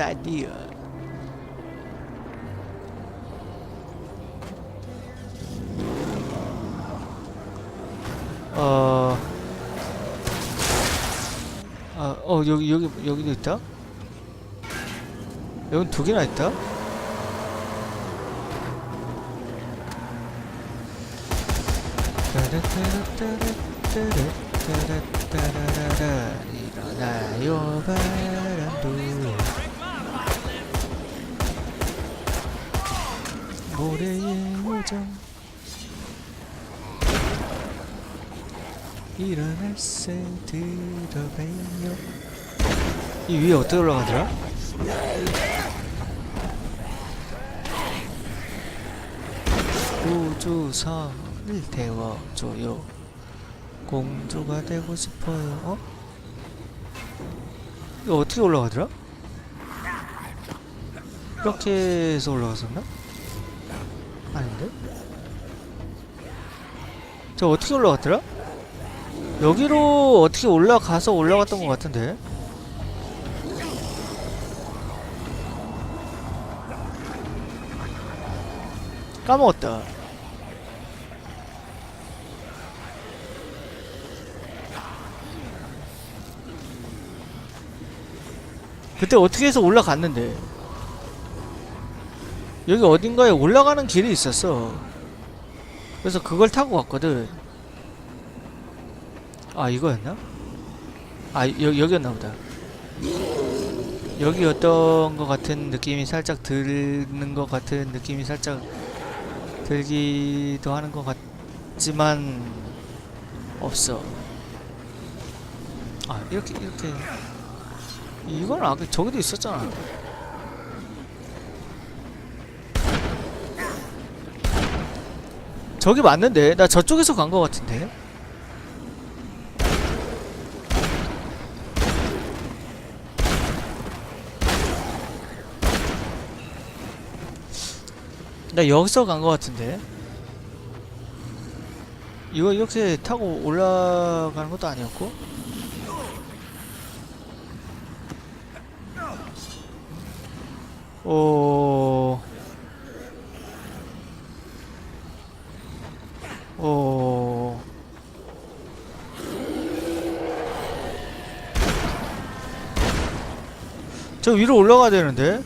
아이디어 어... 아, 어, 여기, 여기, 여기도 있다? 여긴 두 개나 있다? 일어나요 바람도 모래의 요정 일어날 새 들어가요 이 위에 어떻게 올라가더라? 우주선을 태워줘요 공주가 되고 싶어요 어? 이거 어떻게 올라가더라? 이렇게 해서 올라갔었나? 아닌데? 저 어떻게 올라갔더라? 여기로 어떻게 올라가서 올라갔던 것 같은데? 까먹었다. 그때 어떻게 해서 올라갔는데 여기 어딘가에 올라가는 길이 있었어. 그래서 그걸 타고 갔거든. 아 이거였나? 아 여, 여기였나 보다. 여기였던 것 같은 느낌이 살짝 드는 것 같은 느낌이 살짝 들기도 하는 것 같지만 없어. 아 이렇게 이렇게. 이건 아까 저기도 있었잖아 저기 맞는데? 나 저쪽에서 간것 같은데? 나 여기서 간것 같은데? 이거 이렇게 타고 올라가는 것도 아니었고? 어... 어... 저 위로 올라가야 되는데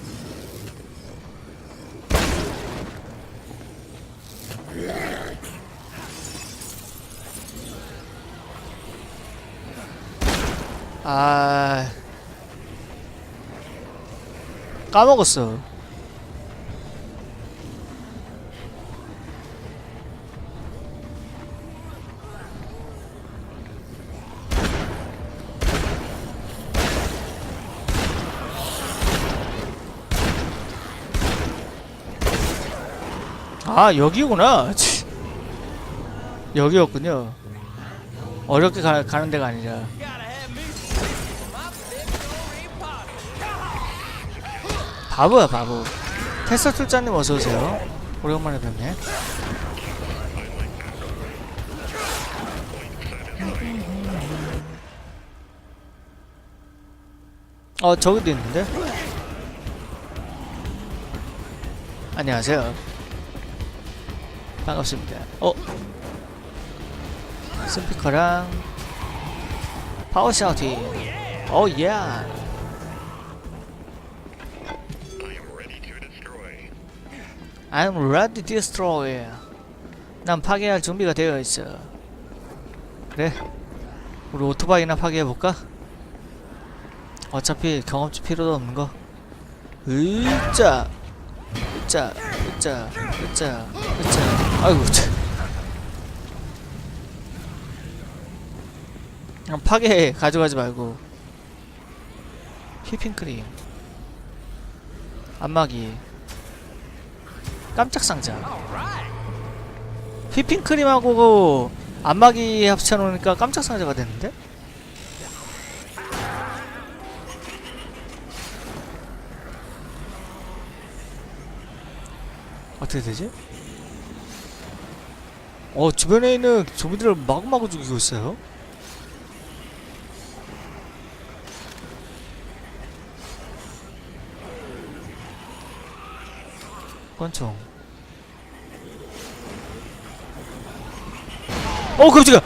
아 까먹었어. 아 여기구나. 치. 여기였군요. 어렵게 가, 가는 데가 아니라. 바보야 바보 테스터 출자님 어서오세요 오랜만에 뵙네 어 저기도 있는데 안녕하세요 반갑습니다 어 스피커랑 파워 샤우팅 오 예 I'm ready to destroy. 난 파괴할 준비가 되어 있어. 그래. 우리 오토바이나 파괴해 볼까? 어차피 경험치 필요도 없는 거. 으짜! 으짜! 으짜! 으짜! 으짜! 아이고, 차. 그냥 파괴 가져가지 말고. 휘핑크림. 안마기. 깜짝 상자. 휘핑크림하고 안마기 합쳐놓으니까 깜짝 상자가 됐는데? 어떻게 되지? 어 주변에 있는 좀비들을 마구마구 죽이고 있어요. 권총. 어 깜짝이야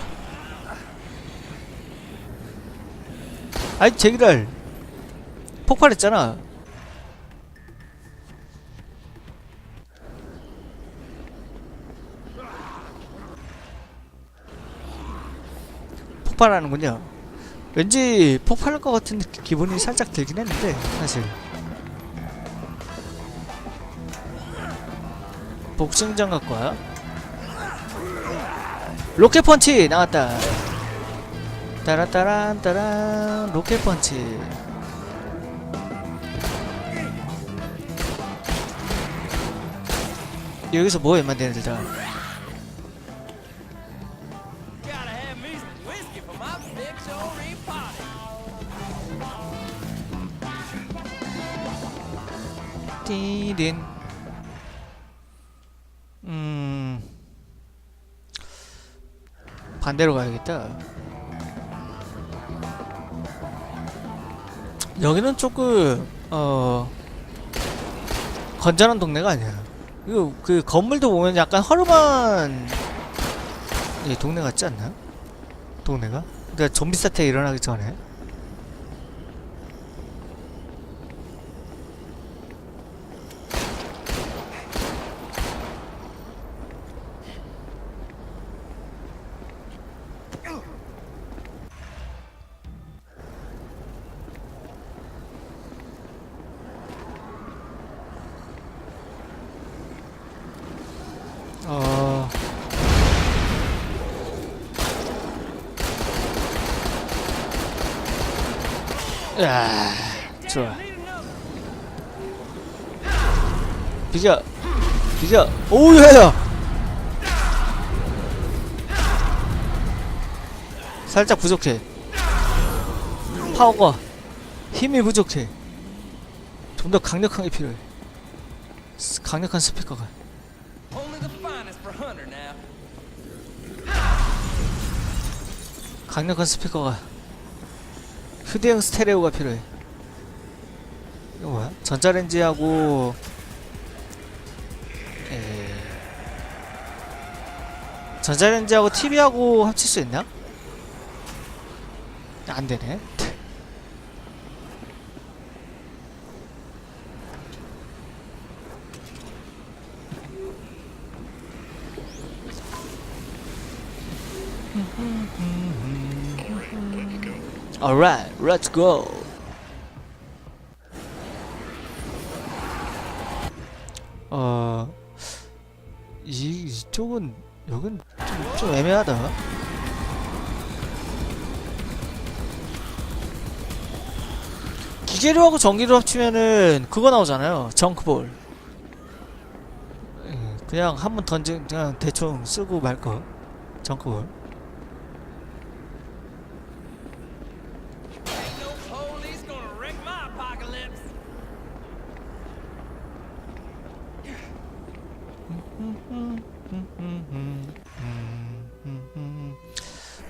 아이 제기랄. 폭발했잖아. 폭발하는군요. 왠지 폭발할 것 같은 기분이 살짝 들긴 했는데, 사실. 복싱장 갖고 와. 로켓 펀치 나왔다. 따라따란 따란 로켓 펀치. 여기서 뭐에 만드는 데다. 띠린. 음. 반대로 가야겠다. 여기는 조금 어 건전한 동네가 아니야. 이거 그 건물도 보면 약간 허름한 예, 동네 같지 않나? 동네가? 그러니까 좀비 사태 일어나기 전에. 야, 좋아. 비겨, 비겨. 오야야. 살짝 부족해. 파워가 힘이 부족해. 좀 더 강력한 게 필요해. 스- 강력한 스피커가. 강력한 스피커가 휴대용 스테레오가 필요해 이거 뭐야? 전자레인지하고 에... 전자레인지하고 TV하고 합칠 수 있나? 안 되네 Alright, let's go. 어, 이, 이쪽은, 여긴 좀, 좀 애매하다. 기계류하고 전기류 합치면은 그거 나오잖아요. 정크볼. 예, 그냥 한번 던지, 그냥 대충 쓰고 말 거. 정크볼.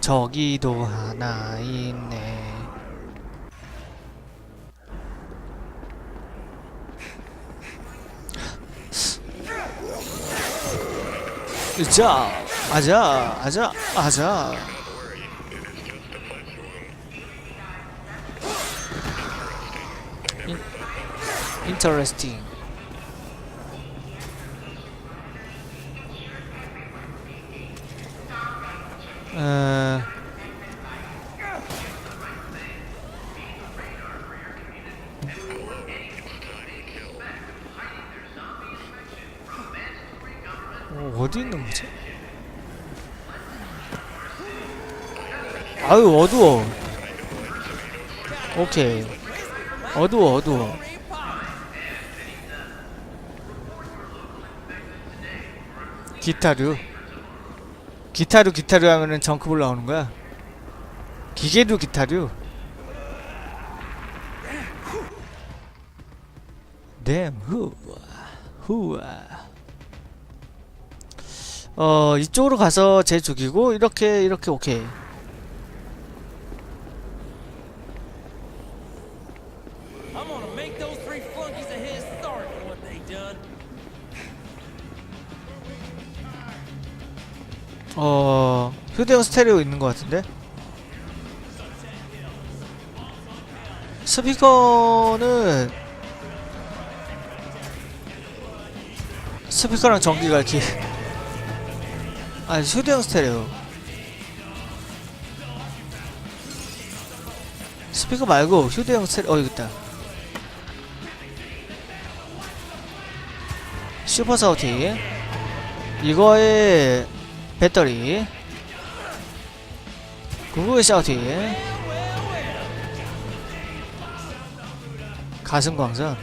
저기도 하나 있네. 자, 아자, 아자, 아자. 인, interesting. 어... 어, 어디 있는 거지? 아유 어두워. 오케이. 어두워 어두워. 기타류. 기타류 기타류 하면은 정크볼 나오는 거야. 기계류 기타류. 댐 후와 후와. 어 이쪽으로 가서 쟤 죽이고 이렇게 이렇게 오케이. 어 휴대용 스테레오 있는 것 같은데? 스피커는 스피커랑 전기가 이렇게 아니 휴대용 스테레오. 스피커 말고 휴대용 스테레오 어 여기 있다. 슈퍼 사우티. 이거에 배터리 구글 샤우티 가슴 광선.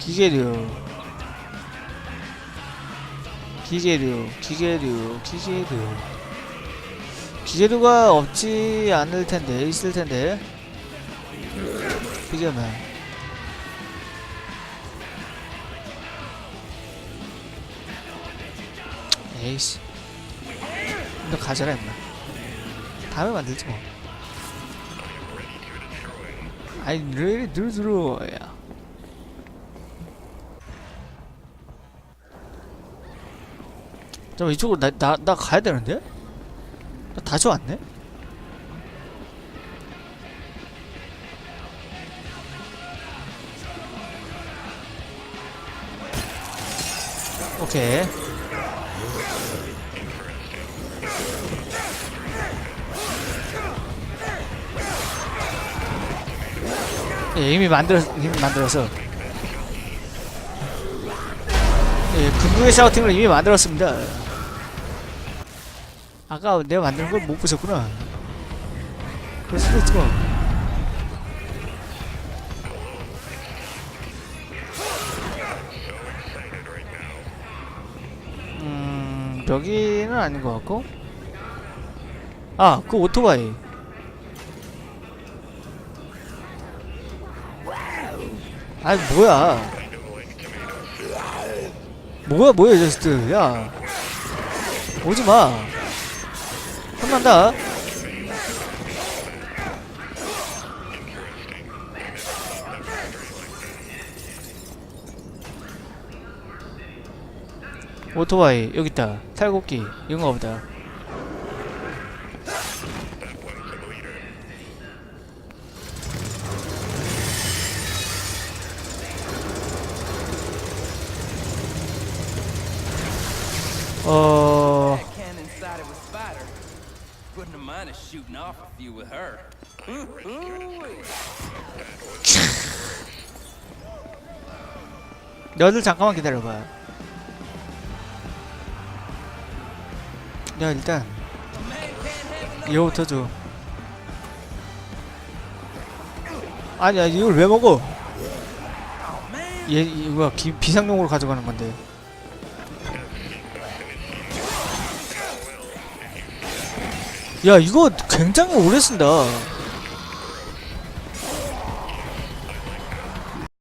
기계류. 기계류 기계류 기계류. 기계류가 없지 않을 텐데 있을 텐데. 비교면 에이씨. 너 가져라 임마. 다음에 만들지 뭐. 아이 really 들들어 야. 잠깐 이쪽으로 나 나 나 가야 되는데? 나 다시 왔네? 오케이 예, 이미 만들어 이미 만들어서 예, 궁극의 샤우팅을 이미 만들었습니다. 아까 내가 만든 걸 못 보셨구나. 그럴 수도 뭐. 음, 여기는 아닌 것 같고. 아, 그 오토바이. 아이 뭐야? 뭐야 뭐야 이 자식들. 야 오지마. 혼난다. 오토바이 여기 있다. 탈곡기 이건가 보다 Ooh-wee. 너들 잠깐만 기다려봐. 야 일단 이거부터 줘. 아니야 이걸 왜 먹어? 얘 이거 기, 비상용으로 가져가는 건데. 야 이거 굉장히 오래 쓴다.